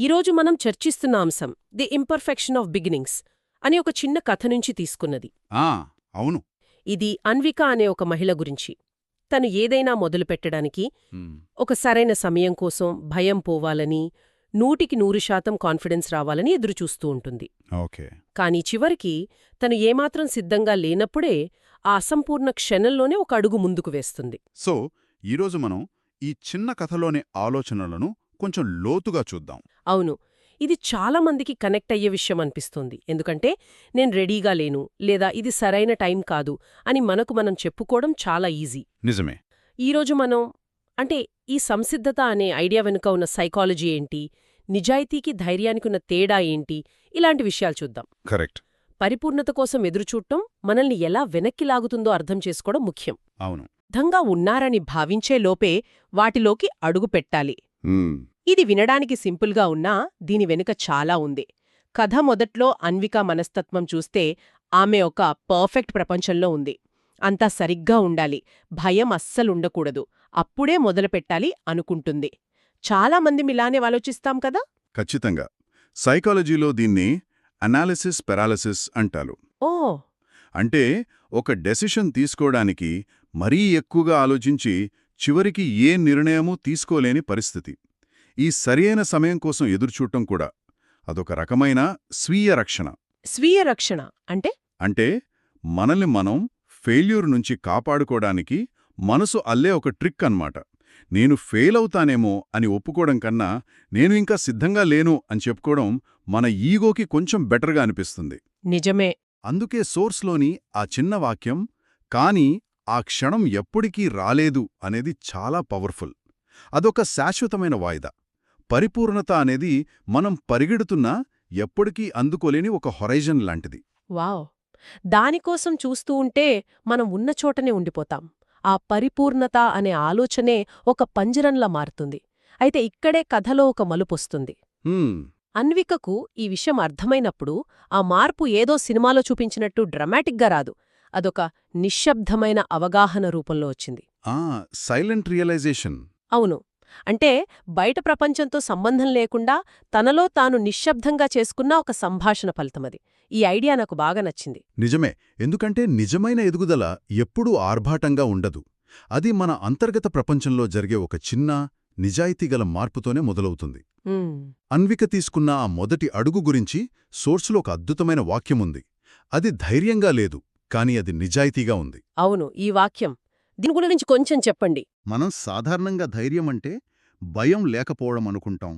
ఈరోజు మనం చర్చిస్తున్న అంశం ది ఇంపర్ఫెక్షన్ ఆఫ్ బిగినింగ్స్ అని ఒక చిన్న కథ నుంచి తీసుకున్నది. అవును. ఇది అన్విక అనే ఒక మహిళ గురించి. తను ఏదైనా మొదలుపెట్టడానికి ఒక సరైన సమయం కోసం భయం పోవాలని నూటికి నూరు శాతం కాన్ఫిడెన్స్ రావాలని ఎదురుచూస్తూ ఉంటుంది. ఓకే. కానీ చివరికి తను ఏమాత్రం సిద్ధంగా లేనప్పుడే ఆ అసంపూర్ణ క్షణంలోనే ఒక అడుగు ముందుకు వేస్తుంది. సో ఈరోజు మనం ఈ చిన్న కథలోని ఆలోచనలను కొంచెం లోతుగా చూద్దాం. అవును. ఇది చాలా మందికి కనెక్ట్ అయ్యే విషయం అనిపిస్తుంది. ఎందుకంటే నేను రెడీగా లేను లేదా ఇది సరైన టైం కాదు అని మనకు మనం చెప్పుకోవడం చాలా ఈజీ. నిజమే. ఈరోజు మనం అంటే ఈ సంసిద్ధత అనే ఐడియా వెనుక ఉన్న సైకాలజీ ఏంటి నిజాయితీకి ధైర్యానికి ఉన్న తేడా ఏంటి ఇలాంటి విషయాలు చూద్దాం. కరెక్ట్. పరిపూర్ణత కోసం ఎదురుచూడటం మనల్ని ఎలా వెనక్కి లాగుతుందో అర్థం చేసుకోవడం ముఖ్యం. అవును. ధంగా ఉన్నారని భావించే లోపే వాటిలోకి అడుగు పెట్టాలి. ఇది వినడానికి సింపుల్గా ఉన్నా దీని వెనుక చాలా ఉంది. కథ మొదట్లో అన్విక మనస్తత్వం చూస్తే ఆమె ఒక పర్ఫెక్ట్ ప్రపంచంలో ఉంది. అంతా సరిగ్గా ఉండాలి. భయం అస్సలుండకూడదు అప్పుడే మొదలుపెట్టాలి అనుకుంటుంది. చాలా మంది మిలానే ఆలోచిస్తాం కదా? ఖచ్చితంగా. సైకాలజీలో దీన్ని అనాలిసిస్ పెరాలిసిస్ అంటారు. ఓ! అంటే ఒక డెసిషన్ తీసుకోవడానికి మరీ ఎక్కువగా ఆలోచించి చివరికి ఏ నిర్ణయమూ తీసుకోలేని పరిస్థితి. ఈ సరియైన సమయం కోసం ఎదురుచూడటం కూడా అదొక రకమైన స్వీయ రక్షణ. స్వీయ రక్షణ అంటే? అంటే మనల్ని మనం ఫెయిల్యూర్ నుంచి కాపాడుకోవడానికి మనసు అల్లే ఒక ట్రిక్ అన్నమాట. నేను ఫెయిల్ అవుతానేమో అని ఒప్పుకోవడం కన్నా నేను ఇంకా సిద్ధంగా లేను అని చెప్పుకోవడం మన ఈగోకి కొంచెం బెటర్గా అనిపిస్తుంది. నిజమే. అందుకే సోర్స్లోని ఆ చిన్న వాక్యం కానీ ఆ క్షణం ఎప్పటికీ రాలేదు అనేది చాలా పవర్ఫుల్. అదొక శాశ్వతమైన వాయిదా. పరిపూర్ణత అనేది మనం పరిగెడుతున్నా ఎప్పటికీ అందుకోలేని ఒక హొరైజన్ లాంటిది. వావ్! దానికోసం చూస్తూ ఉంటే మనం ఉన్న చోటనే ఉండిపోతాం. ఆ పరిపూర్ణత అనే ఆలోచనే ఒక పంజరంలా మారుతుంది. అయితే ఇక్కడే కథలో ఒక మలుపొస్తుంది హ్మ్, అన్వికకు ఈ విషయం అర్థమైనప్పుడు ఆ మార్పు ఏదో సినిమాలో చూపించినట్టు డ్రమాటిక్గా రాదు. అదొక నిశ్శబ్దమైన అవగాహన రూపంలో వచ్చింది. ఆ! Silent realisation. అవును. అంటే బయట ప్రపంచంతో సంబంధం లేకుండా తనలో తాను నిశ్శబ్దంగా చేసుకున్న ఒక సంభాషణ ఫలితమది. ఈ ఐడియా నాకు బాగా నచ్చింది. నిజమే. ఎందుకంటే నిజమైన ఎదుగుదల ఎప్పుడూ ఆర్భాటంగా ఉండదు. అది మన అంతర్గత ప్రపంచంలో జరిగే ఒక చిన్న నిజాయితీగల మార్పుతోనే మొదలవుతుంది. అన్విక తీసుకున్న ఆ మొదటి అడుగు గురించి సోర్సులో ఒక అద్భుతమైన వాక్యముంది. అది ధైర్యంగా లేదు కాని అది నిజాయితీగా ఉంది. అవును ఈ వాక్యం దీని గురించి కొంచెం చెప్పండి. మనం సాధారణంగా ధైర్యం అంటే భయం లేకపోవడం అనుకుంటాం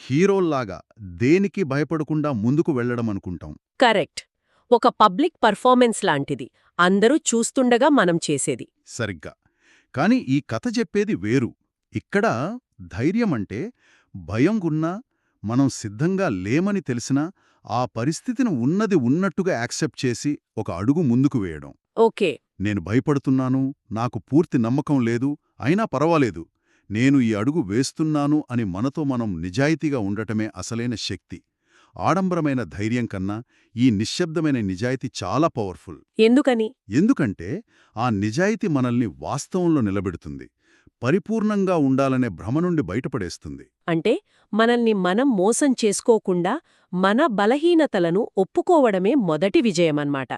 హీరోల్లాగా దేనికి భయపడకుండా ముందుకు వెళ్ళడం అనుకుంటాం కరెక్ట్. ఒక పబ్లిక్ పర్ఫార్మెన్స్ లాంటిది. అందరూ చూస్తుండగా మనం చేసేది. సరిగ్గా. కాని ఈ కథ చెప్పేది వేరు. ఇక్కడ ధైర్యమంటే భయం గున్నా మనం సిద్ధంగా లేమని తెలిసినా ఆ పరిస్థితిని ఉన్నది ఉన్నట్టుగా యాక్సెప్ట్ చేసి ఒక అడుగు ముందుకు వేయడం. ఓకే. నేను భయపడుతున్నాను నాకు పూర్తి నమ్మకం లేదు అయినా పర్వాలేదు. నేను ఈ అడుగు వేస్తున్నాను అని మనతో మనం నిజాయితీగా ఉండటమే అసలైన శక్తి. ఆడంబరమైన ధైర్యం కన్నా ఈ నిశ్శబ్దమైన నిజాయితీ చాలా పవర్ఫుల్. ఎందుకని? ఎందుకంటే ఆ నిజాయితీ మనల్ని వాస్తవంలో నిలబెడుతుంది. పరిపూర్ణంగా ఉండాలనే భ్రమ నుండి బయటపడేస్తుంది. అంటే మనల్ని మనం మోసం చేసుకోకుండా మన బలహీనతలను ఒప్పుకోవడమే మొదటి విజయమన్నమాట.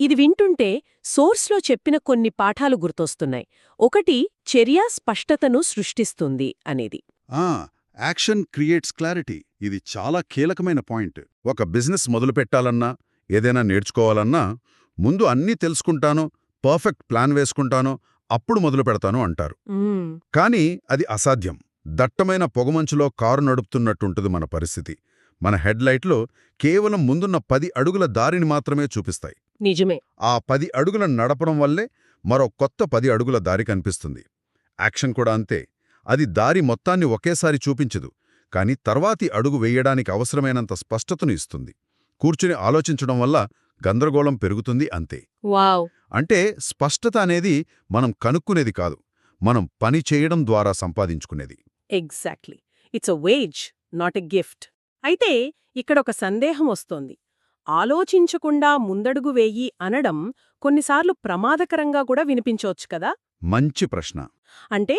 ఇది వింటుంటే సోర్స్లో చెప్పిన కొన్ని పాఠాలు గుర్తొస్తున్నాయి. ఒకటి చర్య స్పష్టతను సృష్టిస్తుంది అనేది. ఆ యాక్షన్ క్రియేట్స్ క్లారిటీ. ఇది చాలా కీలకమైన పాయింట్. ఒక బిజినెస్ మొదలుపెట్టాలన్నా ఏదైనా నేర్చుకోవాలన్నా ముందు అన్నీ తెలుసుకుంటాను పర్ఫెక్ట్ ప్లాన్ వేసుకుంటాను అప్పుడు మొదలు పెడతాను అంటారు. కానీ అది అసాధ్యం. దట్టమైన పొగమంచులో కారు నడుపుతున్నట్టుంటుంది మన పరిస్థితి. మన హెడ్లైట్లో కేవలం ముందున్న పది అడుగుల దారిని మాత్రమే చూపిస్తాయి. నిజమే. ఆ పది అడుగుల నడపడం వల్లే మరో కొత్త పది అడుగుల దారి కనిపిస్తుంది. యాక్షన్ కూడా అంతే. అది దారి మొత్తాన్ని ఒకేసారి చూపించదు కాని తర్వాతి అడుగు వేయడానికి అవసరమైనంత స్పష్టతను ఇస్తుంది. కూర్చుని ఆలోచించడం వల్ల గందరగోళం పెరుగుతుంది అంతే. అంటే స్పష్టత అనేది మనం కనుక్కునేది కాదు మనం పని చేయడం ద్వారా సంపాదించుకునేది. Exactly it's a wage not a gift అయితే ఇక్కడ ఒక సందేహం వస్తోంది. ఆలోచించకుండా ముందడుగు వేయి అనడం కొన్నిసార్లు ప్రమాదకరంగా కూడా వినిపించవచ్చు కదా? మంచి ప్రశ్న. అంటే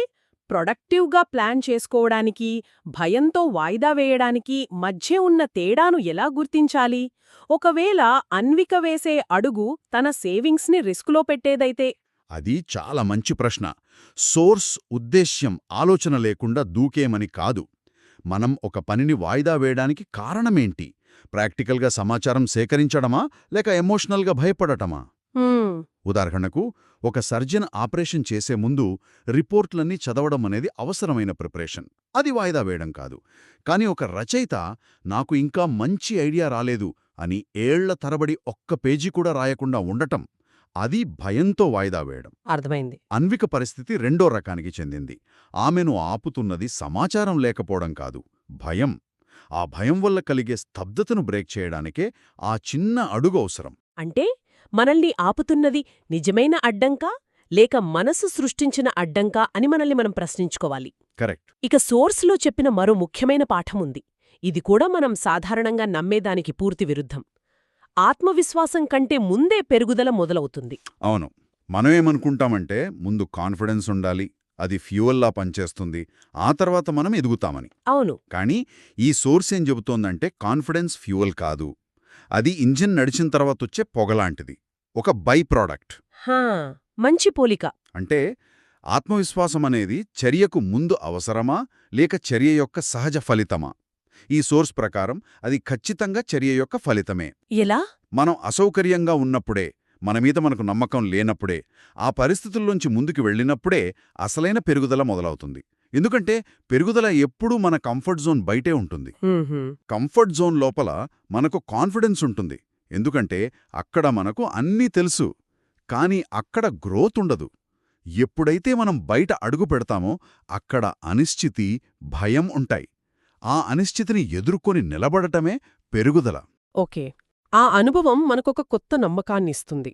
ప్రొడక్టివ్గా ప్లాన్ చేసుకోవడానికి భయంతో వాయిదా వేయడానికి మధ్య ఉన్న తేడాను ఎలా గుర్తించాలి? ఒకవేళ అన్విక వేసే అడుగు తన సేవింగ్స్ని రిస్కులో పెట్టేదైతే? అది చాలా మంచి ప్రశ్న. సోర్స్ ఉద్దేశ్యం ఆలోచన లేకుండా దూకేమని కాదు. మనం ఒక పనిని వాయిదా వేయడానికి కారణమేంటి? ప్రాక్టికల్గా సమాచారం సేకరించడమా? లేక ఎమోషనల్గా భయపడటమా? ఉదాహరణకు ఒక సర్జన్ ఆపరేషన్ చేసే ముందు రిపోర్ట్లన్నీ చదవడం అనేది అవసరమైన ప్రిపరేషన్. అది వాయిదా వేయడం కాదు. కానీ ఒక రచయిత నాకు ఇంకా మంచి ఐడియా రాలేదు అని ఏళ్ళ తరబడి ఒక్క పేజీ కూడా రాయకుండా ఉండటం. అది భయంతో వాయిదా వేయడం. అర్థమైంది. అన్విక పరిస్థితి రెండో రకానికి చెందింది. ఆమెను ఆపుతున్నది సమాచారం లేకపోవడం కాదు భయం. ఆ భయం వల్ల కలిగే స్తబ్దతను బ్రేక్ చేయడానికే ఆ చిన్న అడుగు అవసరం. అంటే మనల్ని ఆపుతున్నది నిజమైన అడ్డంకా లేక మనసు సృష్టించిన అడ్డంకా అని మనల్ని మనం ప్రశ్నించుకోవాలి. కరెక్ట్. ఇక సోర్స్లో చెప్పిన మరో ముఖ్యమైన పాఠముంది ఇది కూడా మనం సాధారణంగా నమ్మేదానికి పూర్తి విరుద్ధం. ఆత్మవిశ్వాసం కంటే ముందే పెరుగుదల మొదలవుతుంది. అవును. మనమేమనుకుంటామంటే ముందు కాన్ఫిడెన్స్ ఉండాలి అది ఫ్యూయల్లా పనిచేస్తుంది ఆ తర్వాత మనం ఎదుగుతామని. అవును. కానీ ఈ సోర్స్ ఏం చెబుతోందంటే కాన్ఫిడెన్స్ ఫ్యూయల్ కాదు. అది ఇంజిన్ నడిచిన తర్వాత వచ్చే పొగలాంటిది ఒక బై ప్రోడక్ట్. మంచి పోలిక. అంటే ఆత్మవిశ్వాసం అనేది చర్యకు ముందు అవసరమా లేక చర్య యొక్క సహజ ఫలితమా? ఈ సోర్స్ ప్రకారం అది ఖచ్చితంగా చర్య యొక్క ఫలితమే. ఎలా? మనం అసౌకర్యంగా ఉన్నప్పుడే మనమీద మనకు నమ్మకం లేనప్పుడే ఆ పరిస్థితుల్లోంచి ముందుకు వెళ్ళినప్పుడే అసలైన పెరుగుదల మొదలవుతుంది. ఎందుకంటే పెరుగుదల ఎప్పుడూ మన కంఫర్ట్ జోన్ బయటే ఉంటుంది. కంఫర్ట్ జోన్ లోపల మనకు కాన్ఫిడెన్స్ ఉంటుంది. ఎందుకంటే అక్కడ మనకు అన్నీ తెలుసు. కానీ అక్కడ గ్రోత్ ఉండదు. ఎప్పుడైతే మనం బయట అడుగు పెడతామో అక్కడ అనిశ్చితి భయం ఉంటాయి. ఆ అనిశ్చితిని ఎదుర్కొని నిలబడటమే పెరుగుదల. ఓకే. ఆ అనుభవం మనకొక కొత్త నమ్మకాన్నిస్తుంది.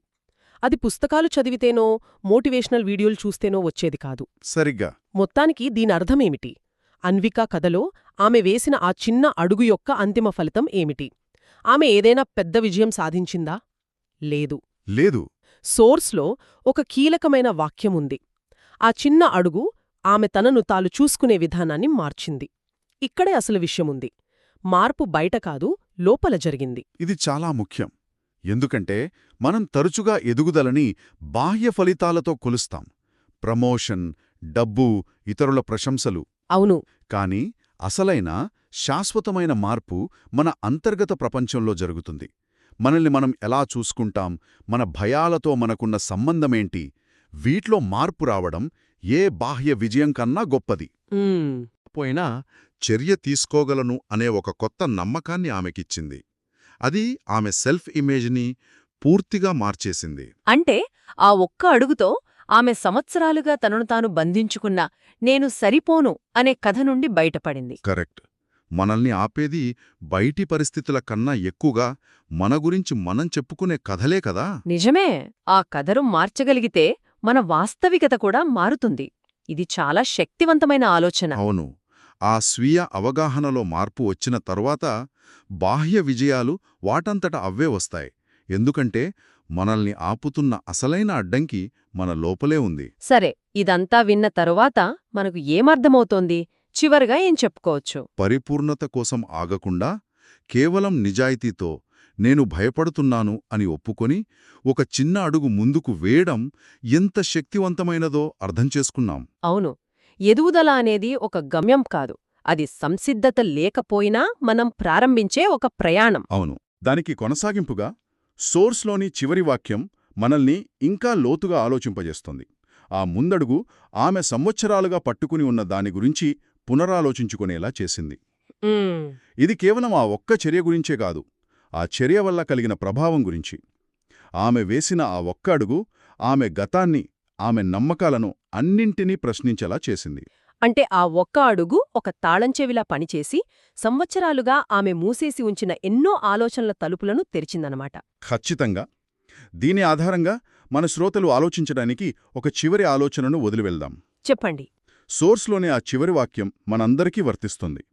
అది పుస్తకాలు చదివితేనో మోటివేషనల్ వీడియోలు చూస్తేనో వచ్చేది కాదు. సరిగ్గా. మొత్తానికి దీని అర్థమేమిటి? అన్విక కథలో ఆమె వేసిన ఆ చిన్న అడుగు యొక్క అంతిమ ఫలితం ఏమిటి? ఆమె ఏదైనా పెద్ద విజయం సాధించిందా? లేదు. లేదు. సోర్స్లో ఒక కీలకమైన వాక్యముంది ఆ చిన్న అడుగు ఆమె తనను తాను చూసుకునే విధానాన్ని మార్చింది. ఇక్కడే అసలు విషయముంది. మార్పు బయట కాదు లోపల జరిగింది. ఇది చాలా ముఖ్యం. ఎందుకంటే మనం తరచుగా ఎదుగుదలని బాహ్య ఫలితాలతో కొలుస్తాం. ప్రమోషన్ డబ్బు ఇతరుల ప్రశంసలు. అవును. కానీ అసలైన శాశ్వతమైన మార్పు మన అంతర్గత ప్రపంచంలో జరుగుతుంది. మనల్ని మనం ఎలా చూసుకుంటాం మన భయాలతో మనకున్న సంబంధమేంటి వీట్లో మార్పు రావడం ఏ బాహ్య విజయం కన్నా గొప్పది. ఉమ్, పోయినా చర్య తీసుకోగలను అనే ఒక కొత్త నమ్మకాన్ని ఆమెకిచ్చింది. అది ఆమె సెల్ఫ్ ఇమేజ్ని పూర్తిగా మార్చేసింది. అంటే ఆ ఒక్క అడుగుతో ఆమె సంవత్సరాలుగా తనను తాను బంధించుకున్న నేను సరిపోను అనే కథ నుండి బయటపడింది. కరెక్ట్. మనల్ని ఆపేది బయటి పరిస్థితుల కన్నా ఎక్కువగా మన గురించి మనం చెప్పుకునే కథలే కదా? నిజమే. ఆ కథను మార్చగలిగితే మన వాస్తవికత కూడా మారుతుంది. ఇది చాలా శక్తివంతమైన ఆలోచన. అవును. ఆ స్వీయ అవగాహనలో మార్పు వచ్చిన తరువాత బాహ్య విజయాలు వాటంతట అవే వస్తాయి. ఎందుకంటే మనల్ని ఆపుతున్న అసలైన అడ్డంకి మన లోపలే ఉంది. సరే ఇదంతా విన్న తరువాత మనకు ఏమర్థమవుతోంది? చివరగా ఏం చెప్పుకోవచ్చు? పరిపూర్ణత కోసం ఆగకుండా కేవలం నిజాయితీతో నేను భయపడుతున్నాను అని ఒప్పుకొని ఒక చిన్న అడుగు ముందుకు వేయడం ఎంత శక్తివంతమైనదో అర్థం చేసుకున్నాం. అవును ఎదుగుదల అనేది ఒక గమ్యం కాదు. అది సంసిద్ధత లేకపోయినా మనం ప్రారంభించే ఒక ప్రయాణం. అవును. దానికి కొనసాగింపుగా సోర్స్లోని చివరి వాక్యం మనల్ని ఇంకా లోతుగా ఆలోచింపజేస్తుంది. ఆ ముందడుగు ఆమె సంవత్సరాలుగా పట్టుకుని ఉన్న దాని గురించి పునరాలోచించుకునేలా చేసింది. ఇది కేవలం ఆ ఒక్క చర్య గురించే కాదు ఆ చర్య వల్ల కలిగిన ప్రభావం గురించి. ఆమె వేసిన ఆ ఒక్క అడుగు ఆమె గతాన్ని ఆమె నమ్మకాలను అన్నింటినీ ప్రశ్నించేలా చేసింది. అంటే ఆ ఒక్క అడుగు ఒక తాళంచెవిలా పనిచేసి సంవత్సరాలుగా ఆమె మూసేసి ఉంచిన ఎన్నో ఆలోచనల తలుపులను తెరిచిందనమాట. ఖచ్చితంగా. దీని ఆధారంగా మన శ్రోతలు ఆలోచించడానికి ఒక చివరి ఆలోచనను వదిలివెళ్దాం. చెప్పండి. సోర్స్లోని ఆ చివరి వాక్యం మనందరికీ వర్తిస్తుంది.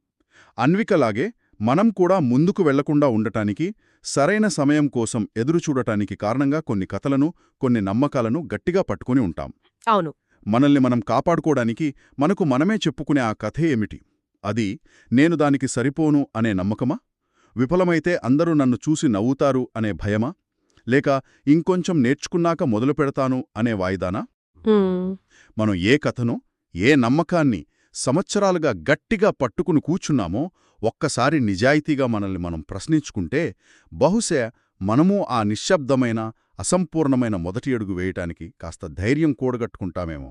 అన్వికలాగే మనం కూడా ముందుకు వెళ్ళకుండా ఉండటానికి సరైన సమయం కోసం ఎదురుచూడటానికి కారణంగా కొన్ని కథలను కొన్ని నమ్మకాలను గట్టిగా పట్టుకుని ఉంటాం. అవును. మనల్ని మనం కాపాడుకోవడానికి మనకు మనమే చెప్పుకునే ఆ కథ ఏమిటి? అది నేను దానికి సరిపోను అనే నమ్మకమా? విఫలమైతే అందరూ నన్ను చూసి నవ్వుతారు అనే భయమా? లేక ఇంకొంచెం నేర్చుకున్నాక మొదలు పెడతాను అనే వాయిదానా. మనం ఏ కథనో ఏ నమ్మకాన్ని సంవత్సరాలుగా గట్టిగా పట్టుకుని కూచున్నామో ఒక్కసారి నిజాయితీగా మనల్ని మనం ప్రశ్నించుకుంటే బహుశా మనము ఆ నిశ్శబ్దమైన అసంపూర్ణమైన మొదటి అడుగు వేయటానికి కాస్త ధైర్యం కూడగట్టుకుంటామేమో.